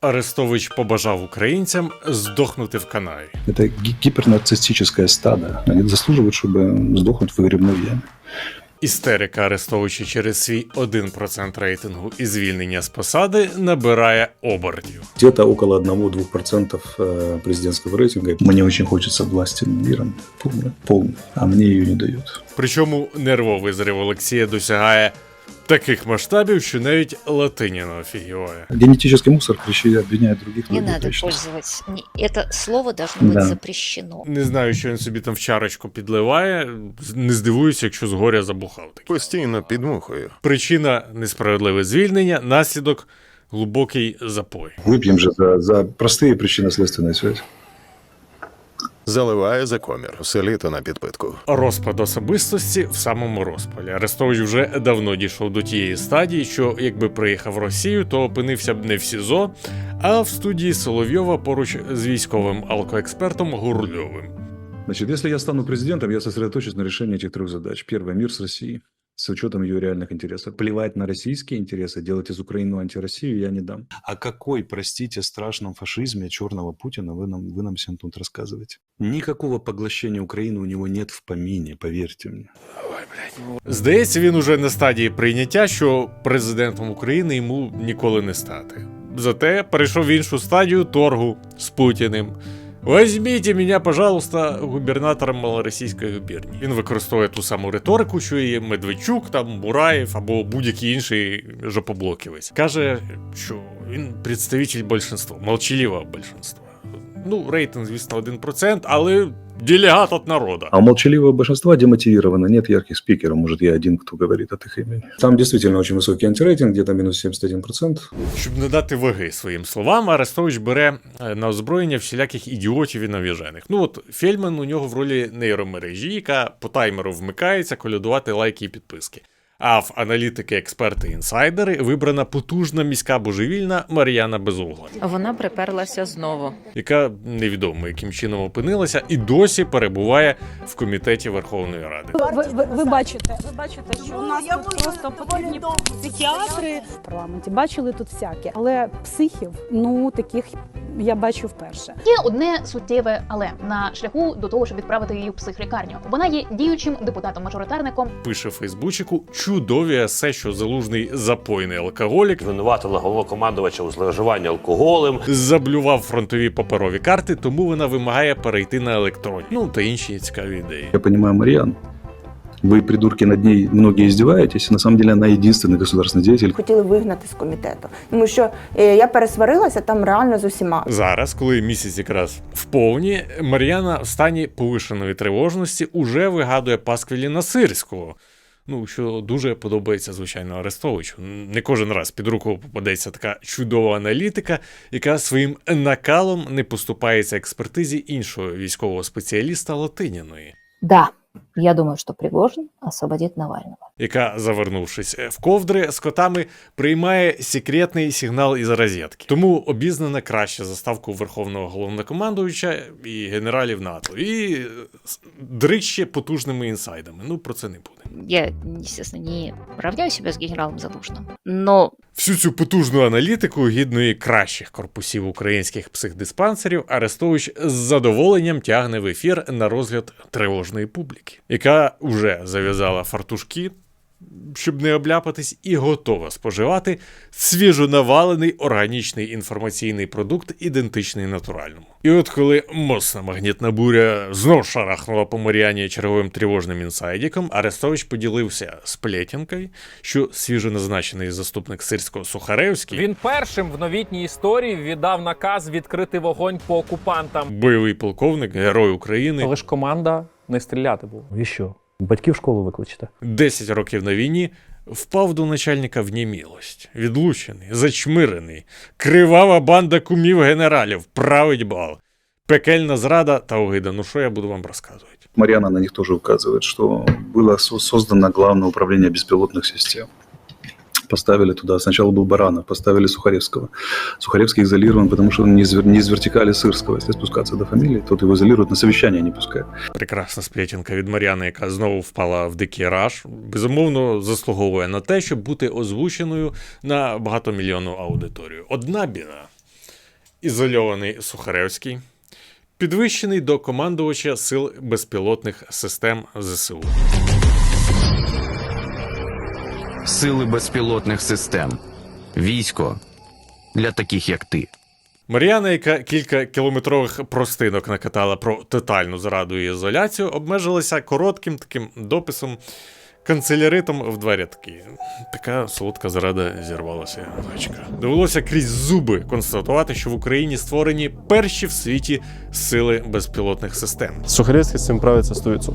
Арестович побажав українцям здохнути в Канаї. Это ги- гипернарциссическое стадо. Они заслуживают, чтобы сдохнуть в выгребной яме. Істерика Арестовича через свій 1% рейтингу і звільнення з посади набирає обертів. Где-то около 1-2% э, президентского рейтинга. Мне очень хочется власти над миром. Полной, полной. А мне ее не дают. Причому нервовий зрив Олексія досягає таких масштабів, що навіть Латиніна офігіває. Генетический мусор кричи обвиняет других Не людей. надо точно. пользовать. не- Это слово должно быть Да. запрещено. Не знаю, що він собі там в чарочку підливає. Не здивуюся, якщо згоря забухав. таки. Постійно підмухую. Причина несправедливе звільнення, наслідок глибокий запой. Выпьем же за, за простые причинно-следственные связи. Заливає за комір, все літо на підпитку. Розпад особистості в самому розпалі. Арестович вже давно дійшов до тієї стадії, що якби приїхав в Росію, то опинився б не в СІЗО, а в студії Соловйова поруч з військовим алкоекспертом Гурльовим. Значит, если я стану президентом, я сосредоточусь на решении этих трех задач. Первое – мир с Россией, с учетом ее реальных интересов. Плевать на российские интересы, делать из Украины антироссию я не дам. О какой, простите, страшном фашизме черного Путина вы нам, вы нам всем тут рассказываете? Никакого поглощения Украины у него нет в помине, поверьте мне. Здається, він уже на стадії прийняття, що президентом України йому ніколи не стати. Зате перейшов в іншу стадію торгу з Путіним. Возьміть мене, пожалуйста, губернатором малоросійської губернії. Він використовує ту саму риторику, що і Медведчук, там Мураєв або будь-який інший жопоблоківець. Каже, що він представитель більшинства, молчаливого більшинства. Ну, рейтинг, звісно, 1%, але делегат від народу. А у молчаливого большинства демотивировано, нет ярких спикеров, может, я один, кто говорит от их имени. Там действительно очень высокий антирейтинг, где-то минус 71%. Щоб не дати ваги своїм словам, Арестович бере е, на озброєння всіляких ідіотів і навіжених. Ну от Фельдман у нього в ролі нейромережі, яка по таймеру вмикається колядувати лайки і підписки. А в аналітики, експерти, інсайдери вибрана потужна міська божевільна Мар'яна Безугла, Вона приперлася знову. яка невідомо яким чином опинилася і досі перебуває в комітеті Верховної Ради. Ви, ви, ви бачите, ви бачите, що у нас тут просто потрібні психіатри в парламенті. Бачили тут всяке, але психів, ну таких я бачу вперше. Є одне суттєве але на шляху до того, щоб відправити її в психлікарню. Вона є діючим депутатом-мажоритарником. Пише в Фейсбучику чудові есе, що залужний запойний алкоголік, звинуватила головнокомандувача у зловживанні алкоголем. заблював фронтові паперові карти, тому вона вимагає перейти на електронні. Ну та інші цікаві ідеї. Я понимаю Мариан. Вы, придурки, над ней многие издеваетесь. На самом деле она единственный государственный деятель, хотіли вигнати з комітету, тому що е, я пересварилася там реально з усіма. Зараз, коли місяць якраз вповні, Мар'яна в стані повишеної тривожності уже вигадує пасквілі Насирського. Ну, що дуже подобається, звичайно, Арестовичу. Не кожен раз під руку попадеться така чудова аналітика, яка своїм накалом не поступається експертизі іншого військового спеціаліста Латиніної. Да, я думаю, что Пригожин освободит Навального. яка, завернувшись в ковдри з котами, приймає секретний сигнал із розетки. Тому обізнана краще за ставку верховного головнокомандуюча і генералів НАТО, і е, дрище потужними інсайдами. Ну про це не буде. Я, естественно, не равняю себя с генералом Залужным, но Всю цю потужну аналітику гідної кращих корпусів українських психдиспансерів Арестович з задоволенням тягне в ефір на розгляд тривожної публіки, яка вже зав'язала фартушки, щоб не обляпатись, і готова споживати свіжонавалений органічний інформаційний продукт, ідентичний натуральному. І от коли моцна магнітна буря знов шарахнула по Маріані черговим тривожним інсайдіком, Арестович поділився сплетінкою, що свіжоназначений заступник сирського Сухаревський, Він першим в новітній історії віддав наказ відкрити вогонь по окупантам. бойовий полковник, герой України, Але ж команда не стріляти була. І що? Батьків в школу викличете? 10 років на війні, впав до начальника в німілость, відлучений, зачмирений, кривава банда кумів генералів, править бал, пекельна зрада та огида. Ну що я буду вам розказувати? Мариана на них тоже указывает, что было со- создано Главное управление беспилотных систем. Поставили туда, сначала был Баранов, поставили Сухаревского. Сухаревский изолирован, потому что он не из, не из вертикали Сырского. Если спускаться до фамилии, тот его изолируют, на совещание не пускают. Прекрасна сплетінка від Мар'яни, яка знову впала в дикий раж, безумовно заслуговує на те, щоб бути озвученою на багатомільйонну аудиторію. Одна біда. ізольований Сухаревський, підвищений до командувача сил безпілотних систем ЗСУ. Сили безпілотних систем. Військо для таких, як ти. Мар'яна, яка кілька кілометрових простинок накатала про тотальну зраду і ізоляцію, обмежилася коротким таким дописом канцеляритом в два рядки. Така солодка зрада зірвалася. Дочка. Довелося крізь зуби констатувати, що в Україні створені перші в світі сили безпілотних систем. Сухарецький з цим правиться 100%.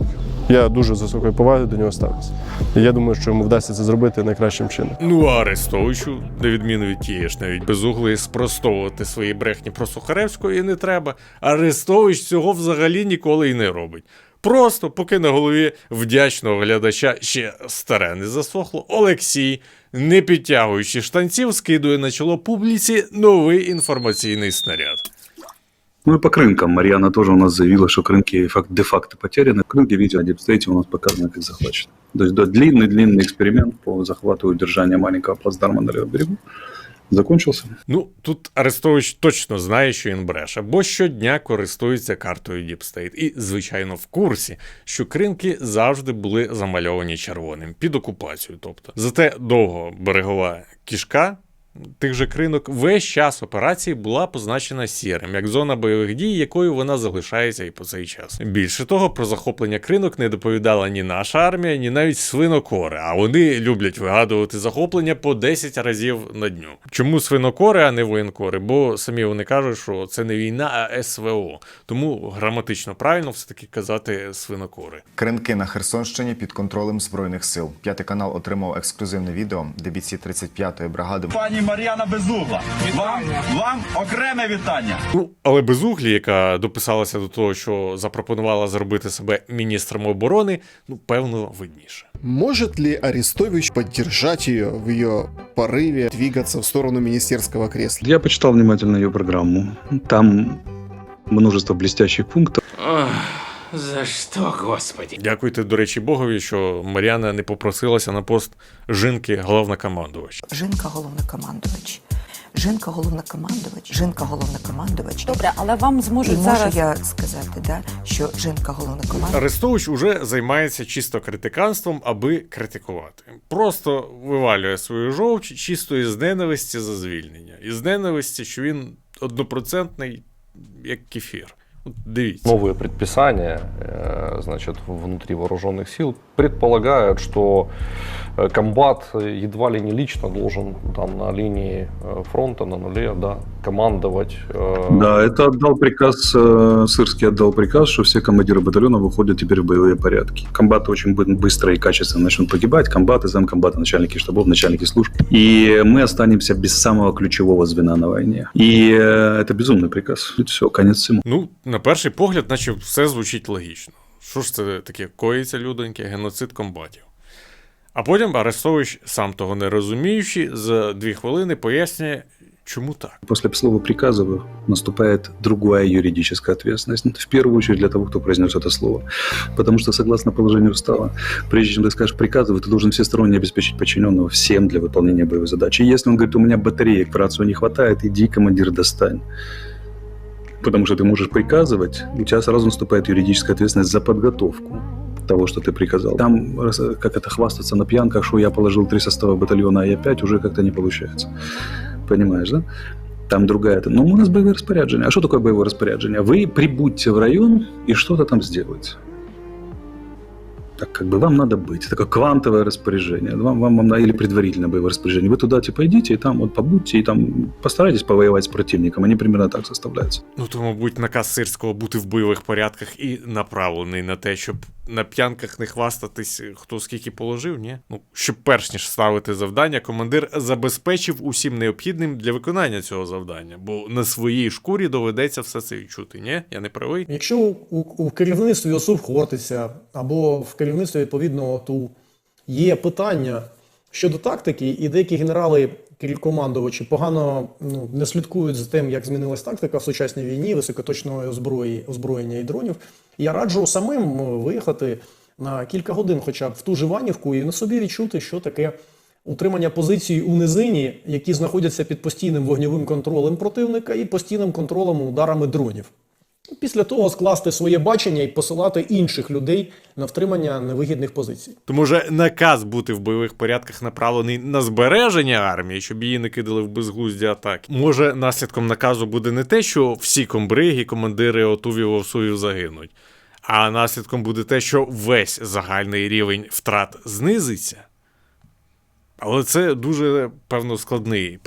Я дуже з високою повагою до нього ставлюся. І я думаю, що йому вдасться це зробити найкращим чином. Ну а Арестовичу, на відміну від тієї ж навіть безуглої, спростовувати свої брехні про Сухаревського і не треба. Арестович цього взагалі ніколи і не робить. Просто, поки на голові вдячного глядача ще старе не засохло, Олексій, не підтягуючи штанців, скидує на чоло публіці новий інформаційний снаряд. Ну и по рынкам. Марьяна тоже у нас заявила, что рынки фак- де-факто потеряны. Рынки, видите, на дипстейте у нас показано как захвачены. То есть да, длинный-длинный эксперимент по захвату и удержанию маленького плацдарма на левом берегу закончился. Ну, тут Арестович точно знає, що він бреше, бо щодня користується картою State. І, звичайно, в курсі, що кринки завжди були замальовані червоним під окупацію. Тобто, зате довго берегова кішка. Тих же кринок весь час операції була позначена сірим, як зона бойових дій, якою вона залишається і по цей час. Більше того, про захоплення кринок не доповідала ні наша армія, ні навіть свинокори. А вони люблять вигадувати захоплення по 10 разів на дню. Чому свинокори, а не воєнкори? Бо самі вони кажуть, що це не війна, а СВО. Тому граматично правильно все таки казати свинокори. Кринки на Херсонщині під контролем збройних сил. П'ятий канал отримав ексклюзивне відео, де бійці 35-ї бригади Пані Мар'яна Безугла, вам, вам окреме вітання. Ну, але безуглі, яка дописалася до того, що запропонувала зробити себе міністром оборони, ну певно видніше. Может ли Арестович поддержать ее в ее порыве двигаться в сторону министерского кресла? Я почитал внимательно ее программу. Там множество блестящих пунктов. За що, господі? Дякуйте, до речі, Богові, що Мар'яна не попросилася на пост жінки головнокомандувач. Жінка головнокомандувач. Жінка головнокомандувач. Жінка головнокомандувач. Добре, але вам зможуть І зараз я сказати, да, що жінка головнокомандувач. Арестович уже займається чисто критиканством, аби критикувати. Просто вивалює свою жовч чисто із ненависті за звільнення. Із ненависті, що він однопроцентний, як кефір. От дивіться. Новые предписания, э, значит, внутри вооруженных сил предполагают, что э, комбат едва ли не лично должен там на линии э, фронта, на нуле, да, командовать. э, Да, это отдал приказ, э, Сырский отдал приказ, что все командиры батальона выходят теперь в боевые порядки. Комбаты очень бы- быстро и качественно начнут погибать. Комбаты, замкомбаты, начальники штабов, начальники служб. И мы останемся без самого ключевого звена на войне. И э, это безумный приказ. Все, конец всему. Ну, на перший погляд, наче все звучить логічно. Що ж це таке коїться, людоньки, геноцид комбатів. А потім Арестович, сам того не розуміючи, за дві хвилини пояснює, чому так. После слова приказа наступает другая юридическая ответственность. Ну, В первую очередь для того, кто произнес это слово. Потому что, согласно положению устава, прежде чем ты скажешь приказывай, ты должен всесторонне обеспечить подчиненного всем для выполнения боевой задачи. И если он говорит, у меня батареек в рацию не хватает, иди, командир, достань. Потому что ты можешь приказывать, у тебя сразу наступает юридическая ответственность за подготовку того, что ты приказал. Там, как это, хвастаться на пьянках, что я положил три состава батальона, а я пять, уже как-то не получается. Понимаешь, да? Там другая. Ну, у нас боевое распоряджение. А что такое боевое распоряджение? Вы прибудьте в район и что-то там сделайте. Так как бы вам надо быть. Это такое квантовое распоряжение. Вам, вам, вам, или предварительное боевое распоряжение. Вы туда типа идите и там вот побудьте, и там постарайтесь повоевать с противником. Они примерно так составляются. Ну, то, мабуть, наказ Сирського бути в бойових порядках і направлений на те, щоб на п'янках не хвастатись, хто скільки положив, ні? Ну, щоб перш ніж ставити завдання, командир забезпечив усім необхідним для виконання цього завдання, бо на своїй шкурі доведеться все це відчути, ні? Я не правий? Якщо у, у, у керівництві ОСУВ Хортиця або в керівництві відповідного ТУ є питання щодо тактики, і деякі генерали командувачі погано ну, не слідкують за тим, як змінилась тактика в сучасній війні, високоточної озброї, озброєння і дронів, я раджу самим виїхати на кілька годин, хоча б в ту же Ванівку, і на собі відчути, що таке утримання позицій у низині, які знаходяться під постійним вогньовим контролем противника і постійним контролем ударами дронів. Після того скласти своє бачення і посилати інших людей на втримання невигідних позицій. То може наказ бути в бойових порядках направлений на збереження армії, щоб її не кидали в безглузді атаки. Може, наслідком наказу буде не те, що всі комбриги, командири отувів овсую загинуть, а наслідком буде те, що весь загальний рівень втрат знизиться. Але це дуже певно складний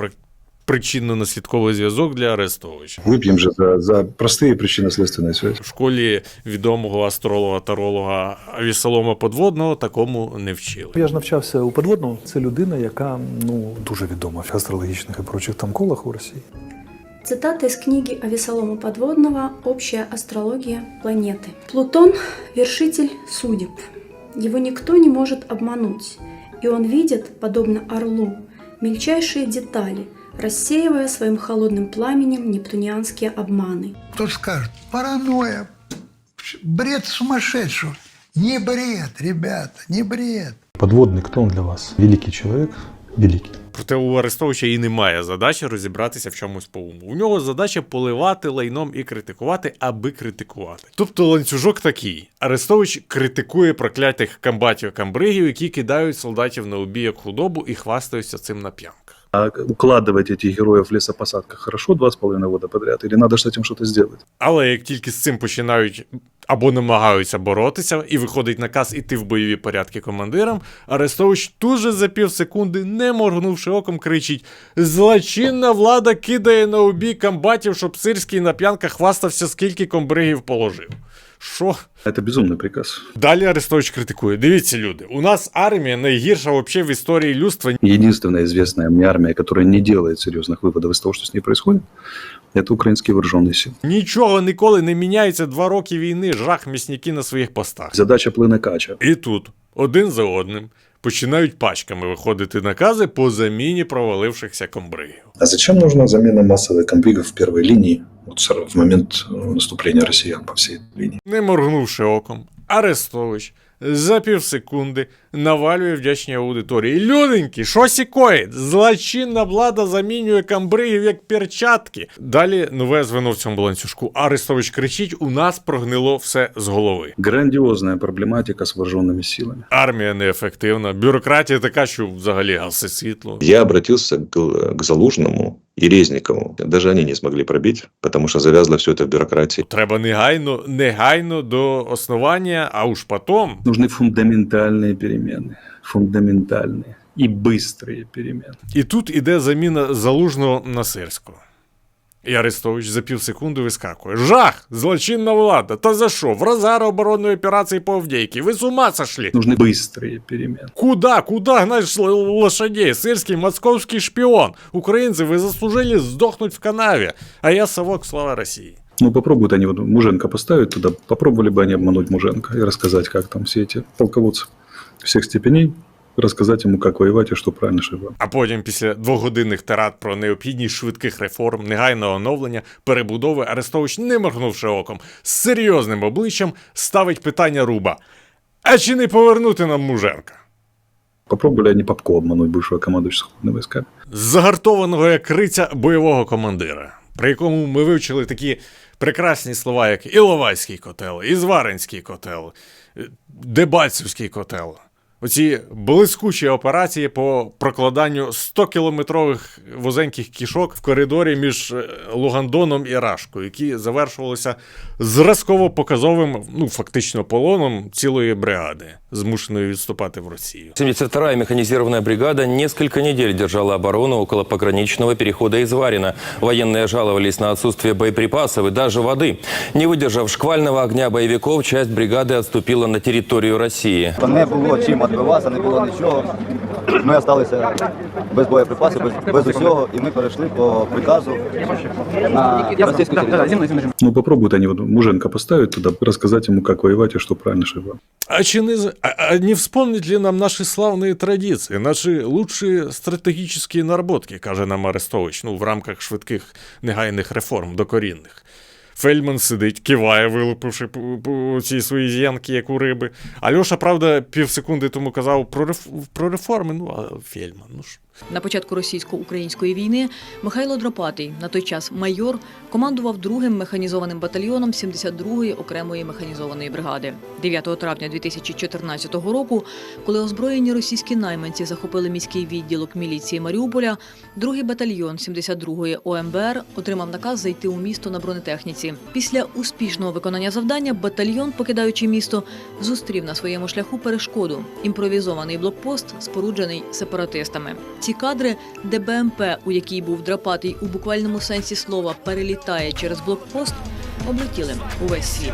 причинно-наслідковий зв'язок для Арестовича. Выпьем же за, за простые причинно-следственные связи. В школі відомого астролога-таролога Авісолома Подводного такому не вчили. Я ж навчався у подводному. Це людина, яка ну дуже відома в астрологічних і прочих там колах у Росії. Цитата из книги Авесолома Подводного «Общая астрология планеты». Плутон – вершитель судеб. Его никто не может обмануть, и он видит, подобно орлу, мельчайшие детали, рассеивая своим холодным пламенем нептунианские обманы. Кто скажет, паранойя, бред сумасшедшего. Не бред, ребята, не бред. Подводний, хто він для вас? Великий чоловік, великий. Проте у Арестовича і немає задачі розібратися в чомусь по уму. У нього задача поливати лайном і критикувати, аби критикувати. Тобто ланцюжок такий: Арестович критикує проклятих комбатів камбригів, які кидають солдатів на убій як худобу і хвастаються цим на п'янках. А укладывать этих героев в лесопосадках хорошо два с половиной года подряд? Или надо с этим что-то сделать? Але як тільки з цим починають або намагаються боротися, і виходить наказ іти в бойові порядки командирам, Арестович тут же за пів секунди, не моргнувши оком, кричить: Злочинна влада кидає на убій комбатів, щоб сирський на п'янках хвастався, скільки комбригів положив. Що? Это безумный приказ. Далі Арестович критикує: дивіться, люди, у нас армія найгірша вообще в історії людства. Единственная известная мне армия, которая не делает серьезных выводов из того, что с ней происходит, это украинские вооруженные силы. Нічого ніколи не міняється два роки війни, жах місники на своїх постах. Задача плина кача. І тут один за одним починають пачками виходити накази по заміні провалившихся комбригів. А зачем нужна замена массовых комбригов в первой линии вот сразу В момент наступлення наступления россиян по всій лінії. Не моргнувши оком, Арестович за півсекунди навалює вдячні аудиторії. Люденьки, що сікоїть? Злочинна влада замінює камбригів як перчатки. Далі нове звено в цьому ланцюжку. Арестович кричить: у нас прогнило все з голови. Грандиозная проблематика с вооруженными силами. Армія неефективна, бюрократія така, що взагалі гаси світло. Я обратился к, к Залужному и Резникову. Даже они не смогли пробить, потому что завязло все это в бюрократии. Треба негайно, негайно до основання, а уж потом. Нужны фундаментальные перемены. Фундаментальные и быстрые перемены. І тут іде заміна залужного на сирського. І Арестович за півсекунди вискакує. Жах! Злочинна влада! Та за що? В розгар оборонної операції по Авдіївці. Ви з ума сошли? Нужны быстрые перемены. Куда? Куда гнать л- лошадей? Сирський московський шпіон. Українці, ви заслужили здохнуть в канаві. А я совок, слава Росії. Ну, попробуют они вот Муженко поставить туда, попробовали бы они обмануть Муженко и рассказать, как там все эти полководцы всех степеней, рассказать ему, как воевать и что правильно, правильно. А потім, після двогодинних тирад про необхідність швидких реформ, негайного оновлення, перебудови, Арестович, не моргнувши оком, з серйозним обличчям ставить питання Руба. А чи не повернути нам Муженка? Попробовали они Попко обмануть бывшего командующего сухопутными войсками. Загартованого як криця бойового командира, при якому ми вивчили такі прекрасні слова, як Іловайський котел, Ізваринський котел, Дебальцевський котел Оці блискучі операції по прокладанню 100-кілометрових вузеньких кішок в коридорі між е, Лугандоном і Рашкою, які завершувалися зразково показовим, ну фактично полоном цілої бригади, змушеної відступати в Росію. 72-я механизированная бригада несколько недель держала оборону около пограничного перехода Изварина. Военные жаловались на отсутствие боеприпасов и даже воды. Не выдержав шквального огня боевиков, часть бригады отступила на территорию России. Не було чим відбиватися, не було нічого. Ми залишилися без боєприпасів, без, без усього, і ми перейшли по приказу на російську територію. Ну, попробуют они вот Муженко поставить туда, рассказать ему, как воевать и что правильно, что правильно. А чи не, з- а, а не вспомнить ли нам наши славные традиции, наши лучшие стратегические наработки, каже нам Арестович, ну, в рамках швидких негайних реформ докорінних? Фельдман сидить, киває, вилупивши ці свої з'янки, як у риби. Альоша, правда, правда, півсекунди тому казав про, реф... про реформи. Ну, а Фельдман, ну ж. На початку російсько-української війни Михайло Дропатий, на той час майор, командував другим механізованим батальйоном 72-ї окремої механізованої бригади. 9 травня 2014 року, коли озброєні російські найманці захопили міський відділок міліції Маріуполя, другий батальйон 72-ї ОМБР отримав наказ зайти у місто на бронетехніці. Після успішного виконання завдання батальйон, покидаючи місто, зустрів на своєму шляху перешкоду імпровізований блокпост, споруджений сепаратистами. Ці кадри, де БМП, у якій був драпатий у буквальному сенсі слова, перелітає через блокпост, облетіли увесь світ.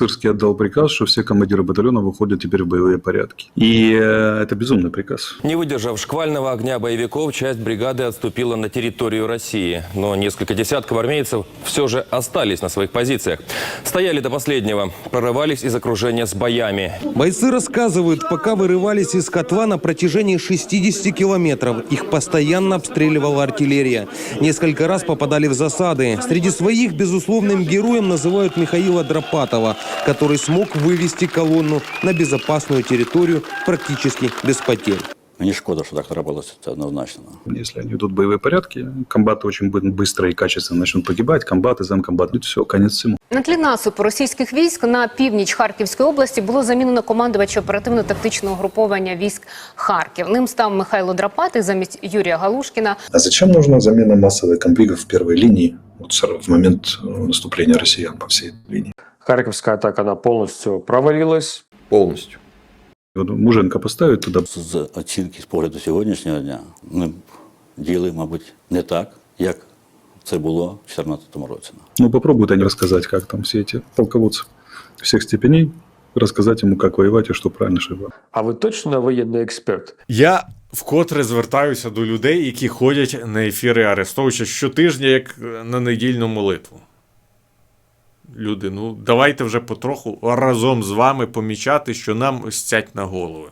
Сырский отдал приказ, что все командиры батальона выходят теперь в боевые порядки. И э, это безумный приказ. Не выдержав шквального огня боевиков, часть бригады отступила на территорию России. Но несколько десятков армейцев все же остались на своих позициях. Стояли до последнего, прорывались из окружения с боями. Бойцы рассказывают, пока вырывались из котла на протяжении 60 километров, их постоянно обстреливала артиллерия. Несколько раз попадали в засады. Среди своих безусловным героем называют Михаила Дропатова, который смог вывести колонну на безопасную территорию практически без потерь. Мені шкода, що так трапилося, це однозначно. Если они идут в боевые порядки, комбаты очень бы- быстро и качественно начнут погибать, комбаты, замкомбаты, ну все, конец всему. На тлі наступу російських військ на північ Харківської області було замінено командувача оперативно-тактичного груповання військ Харків. Ним став Михайло Драпатий замість Юрія Галушкіна. А зачем нужна замена массовых конфликтов в первой линии вот сразу в момент э, наступления россиян по всей линии? Харьковская атака, она полностью провалилась. Полностью. Вот Муженко поставить туда. З оцінки з погляду сьогоднішнього дня ми діяли, мабуть, не так, як це було в 2014 році. Ну, попробуют они рассказать, как там все эти полководцы всех степеней, рассказать ему, как воевать и что правильно, что правильно. А ви точно воєнний експерт? Я вкотре звертаюся до людей, які ходять на ефіри Арестовича щотижня, як на недільну молитву. Люди, ну давайте вже потроху разом з вами помічати, що нам стять на голови.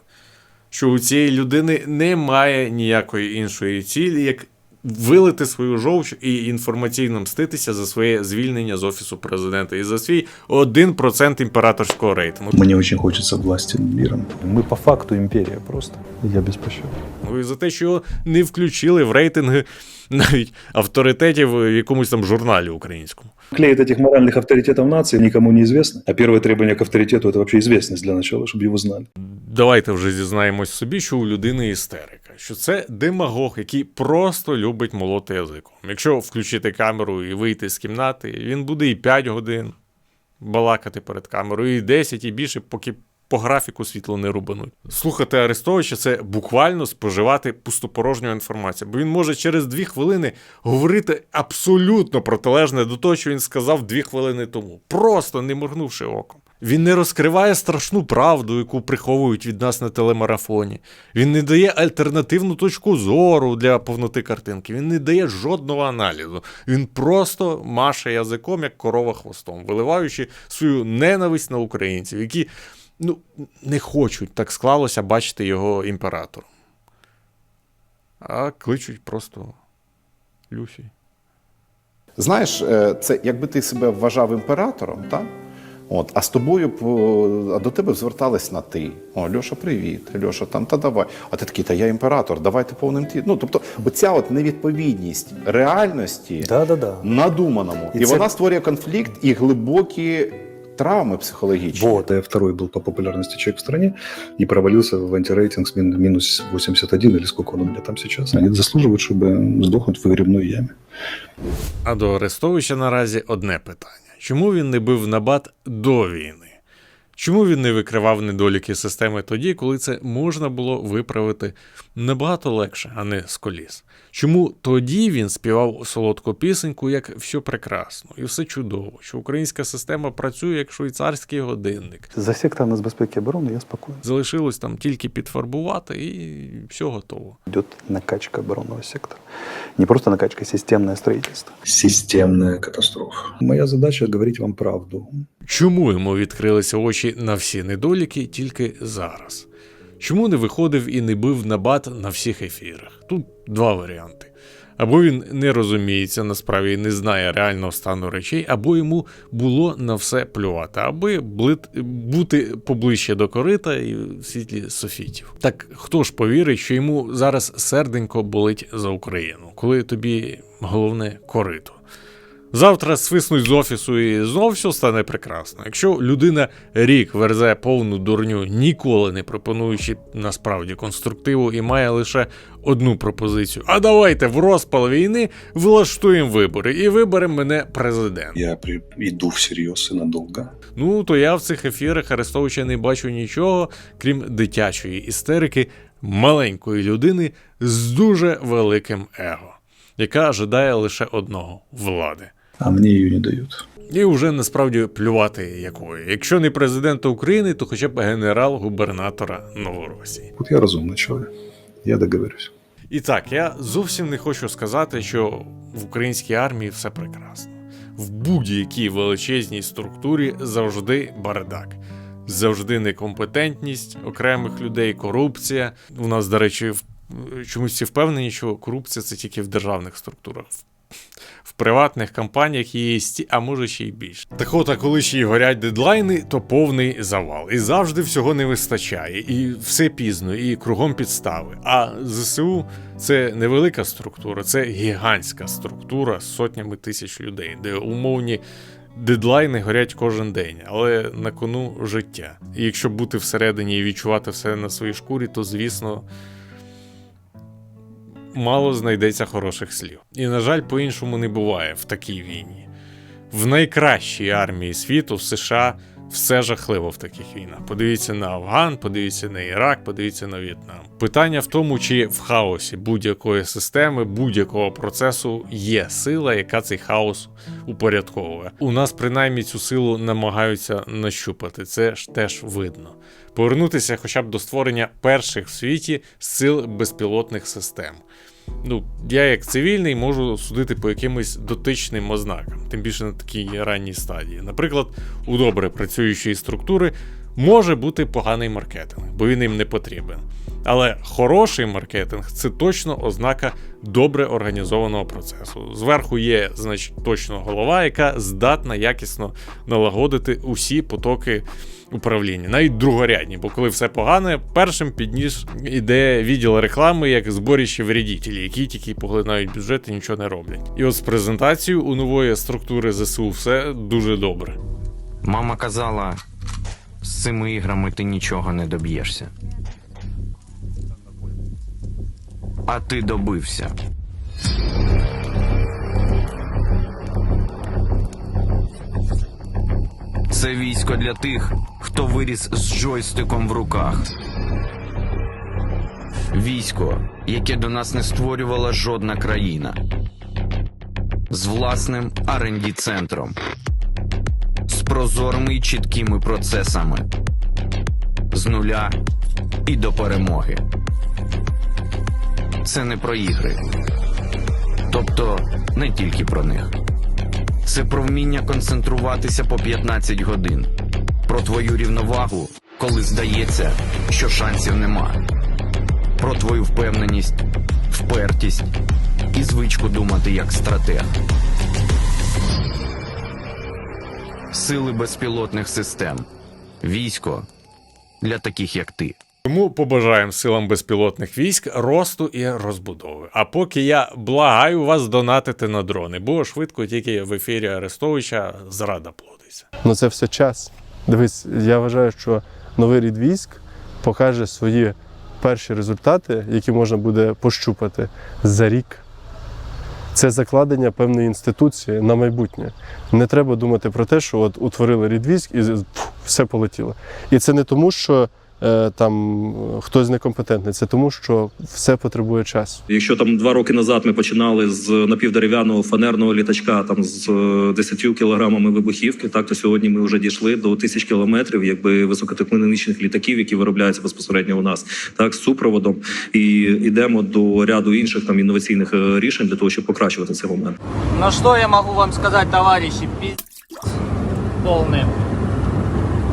Що у цієї людини немає ніякої іншої цілі, як вилити свою жовч і інформаційно мститися за своє звільнення з офісу президента і за свій 1% імператорського рейтингу. Мне очень хочется власти над миром. Мы по факту империя просто. Я беспощаден. Ну і за те, що його не включили в рейтинги навіть авторитетів в якомусь там журналі українському. Клеит этих моральных авторитетов нации никому не известно. А первое требование к авторитету – это вообще известность для начала, чтобы его знали. Давайте вже зізнаємось собі, що у людини істерика, що це демагог, який просто любить молоти язиком. Якщо включити камеру і вийти з кімнати, він буде і 5 годин балакати перед камерою, і 10, і більше, поки по графіку світло не рубануть. Слухати Арестовича це буквально споживати пустопорожню інформацію, бо він може через дві хвилини говорити абсолютно протилежне до того, що він сказав дві хвилини тому, просто не моргнувши оком. Він не розкриває страшну правду, яку приховують від нас на телемарафоні. Він не дає альтернативну точку зору для повноти картинки. Він не дає жодного аналізу. Він просто маше язиком, як корова хвостом, виливаючи свою ненависть на українців, які ну, не хочуть так склалося бачити його імператором. А кличуть просто Люсі. Знаєш, е, це якби ти себе вважав імператором, так? От, а з тобою б, о, а до тебе б звертались на ти. О, Льоша, привіт, Льоша, там та давай. А ти такий, та я імператор, давайте повним ті. Ну, тобто, оця от невідповідність реальності надуманому. І І, це- вона створює конфлікт і глибокі травми психологічні. Вот, я второй был по популярности человек в стране и провалился в антирейтинг с мин- минус 81 или сколько он у меня там сейчас. Они заслуживают, чтобы сдохнуть в выгребной яме. А до Арестовича наразі одне питання: чому він не бив набат до війни? Чому він не викривав недоліки системи тоді, коли це можна було виправити набагато легше, а не з коліс? Чому тоді він співав солодку пісеньку, як все прекрасно і все чудово, що українська система працює як швейцарський годинник? За сектор нацбезпеки и обороны я спокоен. Залишилось там тільки підфарбувати і все готово. Идет накачка оборонного сектора. Не просто накачка, а системное строительство. Системная катастрофа. Моя задача говорить вам правду. Чому йому відкрилися очі на всі недоліки тільки зараз? Чому не виходив і не бив набат на всіх ефірах? Тут два варіанти. Або він не розуміється насправді і не знає реального стану речей, або йому було на все плювати, аби бути поближче до корита і в світлі софітів. Так хто ж повірить, що йому зараз серденько болить за Україну, коли тобі головне корито? Завтра свиснуть з офісу і знов все стане прекрасно. Якщо людина рік верзе повну дурню, ніколи не пропонуючи насправді конструктиву і має лише одну пропозицію: а давайте в розпал війни влаштуємо вибори і виберемо мене президент. Я при... иду всерьез и надолго. Ну, то я в цих ефірах Арестовича не бачу нічого, крім дитячої істерики маленької людини з дуже великим его, яка жадає лише одного влади. А мне ее не дают. І вже насправді плювати якої. Якщо не президента України, то хоча б генерал-губернатора Новоросії. Вот я разумный человек. Я договорюсь. І так, я зовсім не хочу сказати, що в українській армії все прекрасно. В будь-якій величезній структурі завжди бардак. Завжди некомпетентність окремих людей, корупція. У нас, до речі, в- чомусь всі впевнені, що корупція це тільки в державних структурах. В- приватних компаніях є сті, а може ще й більше. Так от, а коли ще й горять дедлайни, то повний завал. І завжди всього не вистачає, і все пізно, і кругом підстави. А ЗСУ це невелика структура, це гігантська структура з сотнями тисяч людей, де умовні дедлайни горять кожен день, але на кону життя. І якщо бути всередині і відчувати все на своїй шкурі, то звісно. Мало знайдеться хороших слів. І, на жаль, по-іншому не буває в такій війні. В найкращій армії світу в США все жахливо в таких війнах. Подивіться на Афган, подивіться на Ірак, подивіться на В'єтнам. Питання в тому, чи в хаосі будь-якої системи, будь-якого процесу є сила, яка цей хаос упорядковує. У нас принаймні цю силу намагаються нащупати. Це ж теж видно. Повернутися хоча б до створення перших в світі сил безпілотних систем. Ну, я як цивільний можу судити по якимось дотичним ознакам, тим більше на такій ранній стадії. Наприклад, у добре працюючої структури може бути поганий маркетинг, бо він їм не потрібен. Але хороший маркетинг це точно ознака добре організованого процесу. Зверху є, значить, точно голова, яка здатна якісно налагодити усі потоки управління, навіть другорядні, бо коли все погане, першим під ніж іде відділ реклами як зборище вредітелі, які тільки поглинають бюджет і нічого не роблять. І от з презентацією у нової структури ЗСУ все дуже добре. Мама казала, з цими іграми ти нічого не доб'єшся. А ти добився. Це військо для тих, хто виріс з джойстиком в руках. Військо, яке до нас не створювала жодна країна. З власним rd центром прозорими і чіткими процесами. З нуля і до перемоги. Це не про ігри. Тобто не тільки про них. Це про вміння концентруватися по 15 годин. Про твою рівновагу, коли здається, що шансів нема. Про твою впевненість, впертість і звичку думати як стратег. Сили безпілотних систем. Військо для таких, як ти. Тому побажаємо силам безпілотних військ росту і розбудови. А поки я благаю вас донатити на дрони, бо швидко тільки в ефірі Арестовича зрада плодиться. Ну це все час. Дивись, я вважаю, що новий рід військ покаже свої перші результати, які можна буде пощупати за рік. Це закладення певної інституції на майбутнє. Не треба думати про те, що от утворили рід військ і пф, все полетіло. І це не тому, що там хтось некомпетентний, це тому, що все потребує часу. Якщо там два роки назад ми починали з напівдерев'яного фанерного літачка, там з е, 10 кілограмами вибухівки, так то сьогодні ми вже дійшли до тисяч кілометрів, якби високотехнологічних літаків, які виробляються безпосередньо у нас, так з супроводом, і йдемо до ряду інших там інноваційних е, рішень для того, щоб покращувати цей момент. Ну что я могу вам сказать, товарищи? Пиздец полный.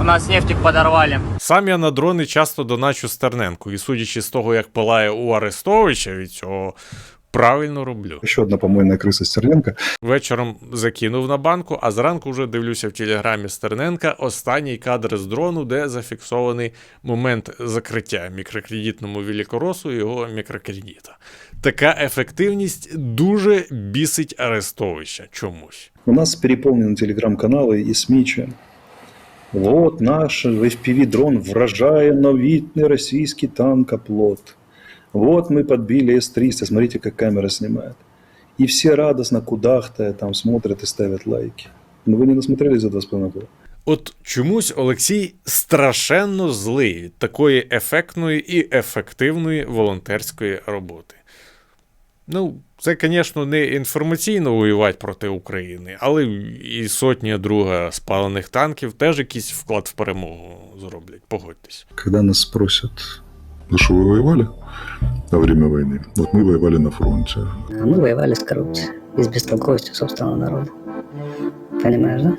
У нас нефтик подорвали. Сам я на дрони часто доначу Стерненку, і судячи з того, як палає у Арестовича від цього правильно роблю. Еще одна помойная крыса Стерненко. Вечором закинув на банку, а зранку вже дивлюся в телеграмі Стерненка останній кадр з дрону, де зафіксований момент закриття мікрокредитному великоросу і його мікрокредита. Така ефективність дуже бісить Арестовича чомусь. У нас переполнены телеграм-каналы и СМИ. Вот наш FPV-дрон вражает новитный российский танкоплот. Вот мы подбили С-300, смотрите, как камера снимает. И все радостно, кудахтая, там смотрят и ставят лайки. Но вы не насмотрелись за два с половиной года? От чомусь Олексій страшенно злий від такої ефектної і ефективної волонтерської роботи. Ну, це, звісно, не інформаційно воювати проти України, але і сотня друга спалених танків теж якийсь вклад в перемогу зроблять. Погодьтесь. Когда нас спросят, за что вы воевали во время войны? Вот мы воевали на фронте. Мы воевали с коррупцией и с бестолковостью собственного народа. Понимаешь, да?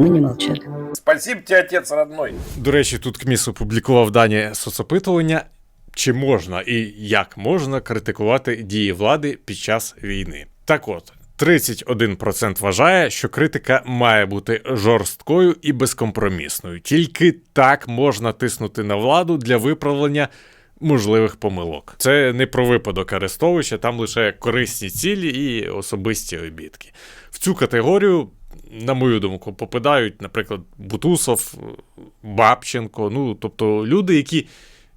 Мы не молчали. Спасибо тебе, отець родной. До речі, тут КМІС опублікував дані соцопитування, чи можна і як можна критикувати дії влади під час війни. Так от. 31% вважає, що критика має бути жорсткою і безкомпромісною. Тільки так можна тиснути на владу для виправлення можливих помилок. Це не про випадок Арестовича, там лише корисні цілі і особисті обідки. В цю категорію, на мою думку, попадають, наприклад, Бутусов, Бабченко, ну тобто люди, які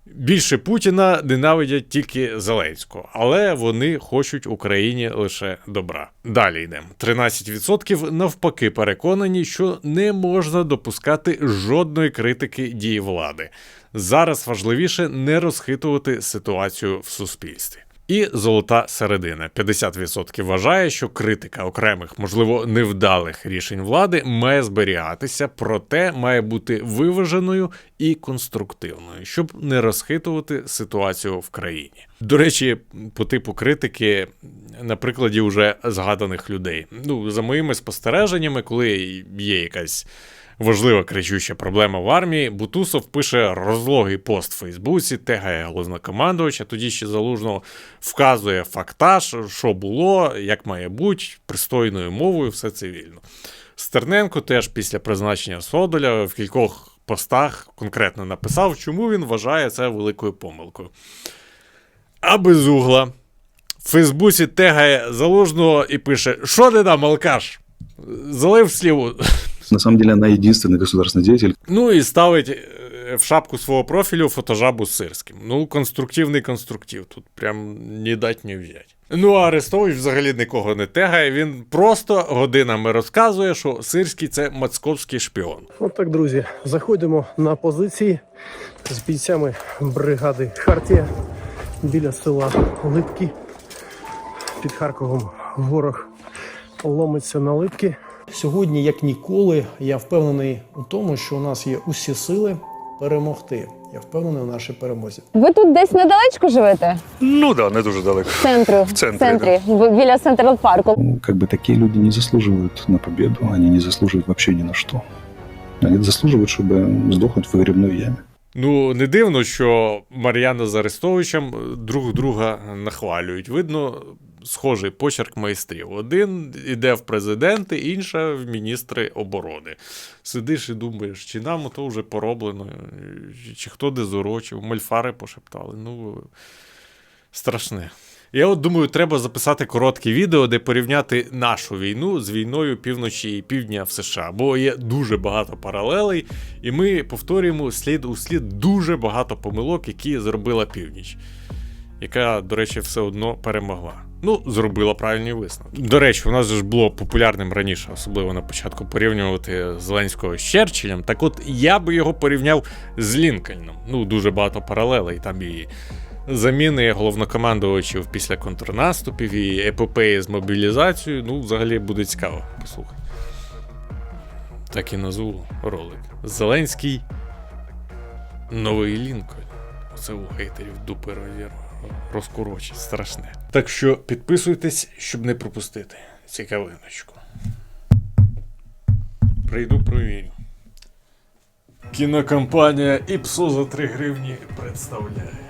більше Путіна ненавидять тільки Зеленського, але вони хочуть Україні лише добра. Далі йдемо. 13% навпаки переконані, що не можна допускати жодної критики дій влади. Зараз важливіше не розхитувати ситуацію в суспільстві. І золота середина. 50% вважає, що критика окремих, можливо, невдалих рішень влади має зберігатися, проте має бути виваженою і конструктивною, щоб не розхитувати ситуацію в країні. До речі, по типу критики на прикладі вже згаданих людей. Ну, за моїми спостереженнями, коли є якась важлива кричуща проблема в армії, Бутусов пише розлогий пост в Фейсбуці, тегає головнокомандувача, тоді ще залужного вказує фактаж, що було, як має бути, пристойною мовою, все цивільно. Стерненко теж після призначення Содоля в кількох постах конкретно написав, чому він вважає це великою помилкою. А без угла в Фейсбуці тегає залужного і пише: Що ти там, алкаш? Залив сліву. На самом деле она единственный государственный деятель. Ну і ставить е, в шапку свого профілю фотожабу з сирським. Ну, конструктивний конструктив. Тут прям не дать не взять. Ну, а Арестович взагалі нікого не тегає. Він просто годинами розказує, що сирський це мацковський шпіон. От так, друзі, заходимо на позиції з бійцями бригади Хартія біля села Липки. Під Харковом ворог ломиться на липки Сьогодні, як ніколи, я впевнений у тому, що у нас є усі сили перемогти. Я впевнений у нашій перемозі. Ви тут десь недалечко живете? Ну да, не дуже далеко. В центру. В центрі, В центрі б- біля Централ парку. Ну, как бы такие люди не заслуживают на победу, они не заслуживают вообще ни на что. Они заслуживают, чтобы сдохнуть в выгребной яме. Ну, не дивно, що Мар'яна з Арестовичем друг друга нахвалюють. Видно, схожий почерк майстрів. Один іде в президенти, інша в міністри оборони. Сидиш і думаєш, чи нам то вже пороблено, чи хто де зорочив, мольфари пошептали. Ну, страшне. Я от думаю, треба записати коротке відео, де порівняти нашу війну з війною півночі і півдня в США, бо є дуже багато паралелей, і ми повторюємо слід у слід дуже багато помилок, які зробила північ, яка, до речі, все одно перемогла. Ну, зробила правильні висновки. До речі, у нас ж було популярним раніше, особливо на початку, порівнювати Зеленського з Черчиллем. Так от я би його порівняв з Лінкольном. Ну, дуже багато паралелей. Там і заміни головнокомандувачів після контрнаступів, і епопеї з мобілізацією. Ну, взагалі буде цікаво послухати. Так і назву ролик. Зеленський новий Лінкольн. Оце у хейтерів дупи розірвав. Розкорочить, страшне. Так що підписуйтесь, щоб не пропустити цікавиночку. Прийду провірю. Кінокомпанія Іпсо за 3 гривні представляє.